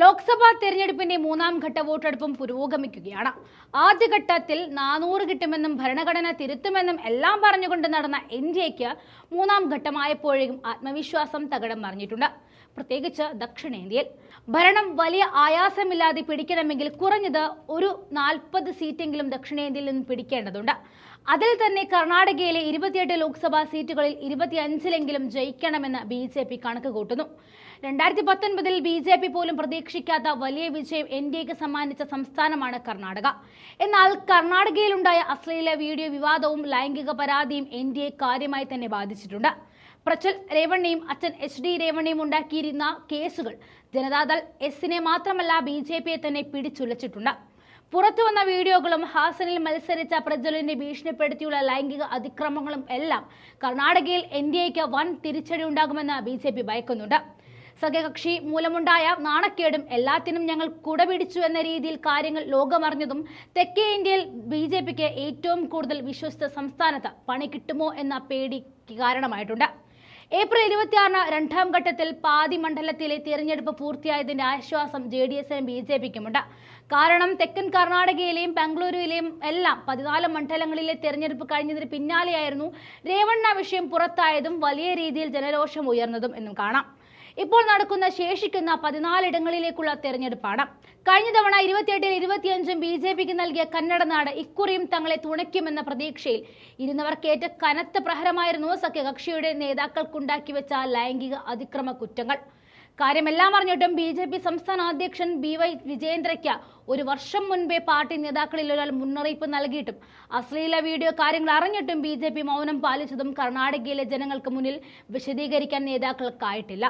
ലോക്സഭാ തെരഞ്ഞെടുപ്പിന്റെ മൂന്നാം ഘട്ട വോട്ടെടുപ്പും പുരോഗമിക്കുകയാണ്. ആദ്യഘട്ടത്തിൽ നാനൂറ് കിട്ടുമെന്നും ഭരണഘടന തിരുത്തുമെന്നും എല്ലാം പറഞ്ഞുകൊണ്ട് നടന്ന എൻ ഡി എക്ക് മൂന്നാം ഘട്ടമായപ്പോഴേക്കും ആത്മവിശ്വാസം തകടം മറിഞ്ഞിട്ടുണ്ട്. പ്രത്യേകിച്ച് ദക്ഷിണേന്ത്യയിൽ. ഭരണം വലിയ ആയാസമില്ലാതെ പിടിക്കണമെങ്കിൽ കുറഞ്ഞത് ഒരു നാൽപ്പത് സീറ്റെങ്കിലും ദക്ഷിണേന്ത്യയിൽ നിന്ന് പിടിക്കേണ്ടതുണ്ട്. അതിൽ തന്നെ കർണാടകയിലെ ഇരുപത്തിയെട്ട് ലോക്സഭാ സീറ്റുകളിൽ ഇരുപത്തിയഞ്ചിലെങ്കിലും ജയിക്കണമെന്ന് ബി ജെ പി കണക്ക് കൂട്ടുന്നു. രണ്ടായിരത്തി പത്തൊൻപതിൽ ബി ജെ പി പോലും പ്രതീക്ഷിക്കാത്ത വലിയ വിജയം എൻ ഡി എക്ക് സമ്മാനിച്ച സംസ്ഥാനമാണ് കർണാടക. എന്നാൽ കർണാടകയിലുണ്ടായ അശ്ലീല വീഡിയോ വിവാദവും ലൈംഗിക പരാതിയും എൻ ഡി എ കാര്യമായി തന്നെ ബാധിച്ചിട്ടുണ്ട്. പ്രച്ചൽ രേവണ്ണയും അച്ഛൻ എച്ച് ഡി രേവണ്ണയും ഉണ്ടാക്കിയിരുന്ന കേസുകൾ ജനതാദൾ എസിനെ മാത്രമല്ല ബി ജെ പിയെ തന്നെ പിടിച്ചുലച്ചിട്ടുണ്ട്. പുറത്തു വന്ന വീഡിയോകളും ഹാസനിൽ മത്സരിച്ച പ്രജ്വലിനെ ഭീഷണിപ്പെടുത്തിയുള്ള ലൈംഗിക അതിക്രമങ്ങളും എല്ലാം കർണാടകയിൽ എൻ ഡി എക്ക് വൻ തിരിച്ചടി ഉണ്ടാകുമെന്ന് ബി ജെ പി ഭയക്കുന്നുണ്ട്. സഖ്യകക്ഷി മൂലമുണ്ടായ നാണക്കേടും എല്ലാത്തിനും ഞങ്ങൾ കുടപിടിച്ചു എന്ന രീതിയിൽ കാര്യങ്ങൾ ലോകമറിഞ്ഞതും തെക്കേ ഇന്ത്യയിൽ ബി ജെ പിക്ക് ഏറ്റവും കൂടുതൽ വിശ്വസിച്ച സംസ്ഥാനത്ത് പണി കിട്ടുമോ എന്ന പേടിക്ക് കാരണമായിട്ടുണ്ട്. ഏപ്രിൽ ഇരുപത്തിയാറിന് രണ്ടാം ഘട്ടത്തിൽ പാതി മണ്ഡലത്തിലെ തിരഞ്ഞെടുപ്പ് പൂർത്തിയായതിന്റെ ആശ്വാസം ജെ ഡി എസിനും ബി ജെ പിക്കുമുണ്ട്. കാരണം തെക്കൻ കർണാടകയിലെയും ബംഗളൂരുവിലെയും എല്ലാം പതിനാല് മണ്ഡലങ്ങളിലെ തിരഞ്ഞെടുപ്പ് കഴിഞ്ഞതിന് പിന്നാലെയായിരുന്നു രേവണ്ണ വിഷയം പുറത്തായതും വലിയ രീതിയിൽ ജനരോഷം ഉയർന്നതും എന്നും കാണാം. ഇപ്പോൾ നടക്കുന്ന ശേഷിക്കുന്ന പതിനാലിടങ്ങളിലേക്കുള്ള തെരഞ്ഞെടുപ്പാണ്. കഴിഞ്ഞ തവണ ഇരുപത്തിയെട്ടിൽ ഇരുപത്തിയഞ്ചും ബി ജെ പിക്ക് നൽകിയ കന്നഡ നാട് ഇക്കുറിയും തങ്ങളെ തുണയ്ക്കുമെന്ന പ്രതീക്ഷയിൽ ഇരുന്നവർക്കേറ്റ കനത്ത പ്രഹരമായിരുന്നു സഖ്യകക്ഷിയുടെ നേതാക്കൾക്കുണ്ടാക്കി വെച്ച ലൈംഗിക അതിക്രമ കുറ്റങ്ങൾ. കാര്യമെല്ലാം അറിഞ്ഞിട്ടും ബി ജെ പി സംസ്ഥാന അധ്യക്ഷൻ ബി വൈ വിജയേന്ദ്രയ്ക്ക് ഒരു വർഷം മുൻപേ പാർട്ടി നേതാക്കളിൽ ഒരാൾ മുന്നറിയിപ്പ് നൽകിയിട്ടും അശ്ലീല വീഡിയോ കാര്യങ്ങൾ അറിഞ്ഞിട്ടും ബി ജെ പി മൗനം പാലിച്ചതും കർണാടകയിലെ ജനങ്ങൾക്ക് മുന്നിൽ വിശദീകരിക്കാൻ നേതാക്കൾക്കായിട്ടില്ല.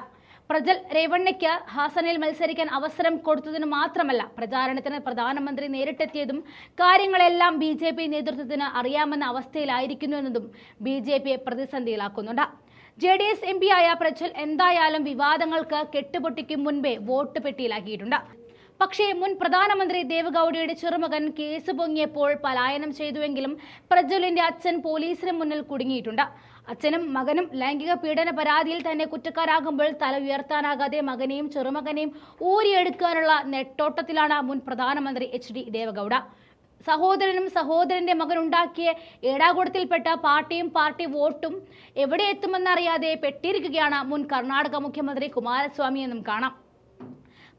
പ്രജൽ രേവണ്ണയ്ക്ക് ഹാസനിൽ മത്സരിക്കാൻ അവസരം കൊടുത്തതിന് മാത്രമല്ല പ്രചാരണത്തിന് പ്രധാനമന്ത്രി നേരിട്ടെത്തിയതും കാര്യങ്ങളെല്ലാം ബി ജെ പി നേതൃത്വത്തിന് അറിയാമെന്ന അവസ്ഥയിലായിരിക്കുന്നു എന്നതും ബി ജെ പിയെ പ്രതിസന്ധിയിലാക്കുന്നുണ്ട്. ജെ ഡി എസ് എം ആയ പ്രജ്വൽ എന്തായാലും വിവാദങ്ങൾക്ക് കെട്ടുപൊട്ടിക്കും മുൻപേ വോട്ട് പെട്ടിയിലാക്കിയിട്ടുണ്ട്. പക്ഷേ മുൻ പ്രധാനമന്ത്രി ദേവഗൌഡയുടെ ചെറുമകൻ കേസ് പൊങ്ങിയപ്പോൾ പലായനം ചെയ്തുവെങ്കിലും പ്രജ്വലിന്റെ അച്ഛൻ പോലീസിന് മുന്നിൽ കുടുങ്ങിയിട്ടുണ്ട്. അച്ഛനും മകനും ലൈംഗിക പീഡന പരാതിയിൽ തന്നെ കുറ്റക്കാരാകുമ്പോൾ തല ഉയർത്താനാകാതെ മകനെയും ചെറുമകനെയും ഊരിയെടുക്കാനുള്ള നെട്ടോട്ടത്തിലാണ് മുൻ പ്രധാനമന്ത്രി എച്ച് ഡി ദേവഗൌഡ. സഹോദരനും സഹോദരന്റെ മകൻ ഉണ്ടാക്കിയ ഏടാകൂടത്തിൽപ്പെട്ട പാർട്ടിയും പാർട്ടി വോട്ടും എവിടെ എത്തുമെന്നറിയാതെ പെട്ടിരിക്കുകയാണ് മുൻ കർണാടക മുഖ്യമന്ത്രി കുമാരസ്വാമി എന്നും കാണാം.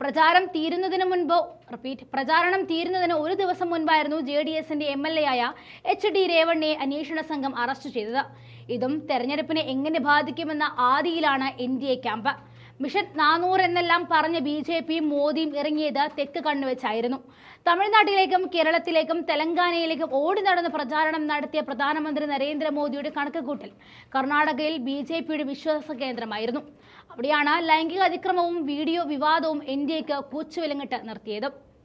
പ്രചാരം തീരുന്നതിന് മുൻപ് റിപ്പീറ്റ് പ്രചാരണം തീരുന്നതിന് ഒരു ദിവസം മുൻപായിരുന്നു ജെ ഡി എസിന്റെ എം എൽ എ ആയ എച്ച് ഡി രേവണ്ണയെ അന്വേഷണ സംഘം അറസ്റ്റ് ചെയ്തത്. ഇതും തെരഞ്ഞെടുപ്പിനെ എങ്ങനെ ബാധിക്കുമെന്ന ആദിയിലാണ് N D A camp. Mission നാനൂറ് എന്നെല്ലാം പറഞ്ഞ ബി ജെ പിയും മോദിയും ഇറങ്ങിയത് തെക്ക് കണ്ണുവെച്ചായിരുന്നു തമിഴ്നാട്ടിലേക്കും കേരളത്തിലേക്കും തെലങ്കാനയിലേക്കും ഓടി നടന്ന് പ്രചാരണം നടത്തിയ പ്രധാനമന്ത്രി നരേന്ദ്രമോദിയുടെ കണക്കുകൂട്ടൽ കർണാടകയിൽ ബി ജെ പിയുടെ വിശ്വാസ കേന്ദ്രമായിരുന്നു. അവിടെയാണ് ലൈംഗിക അതിക്രമവും വീഡിയോ വിവാദവും ഇന്ത്യയ്ക്ക് കൂച്ചുവിലങ്ങിട്ട് നിർത്തിയത്.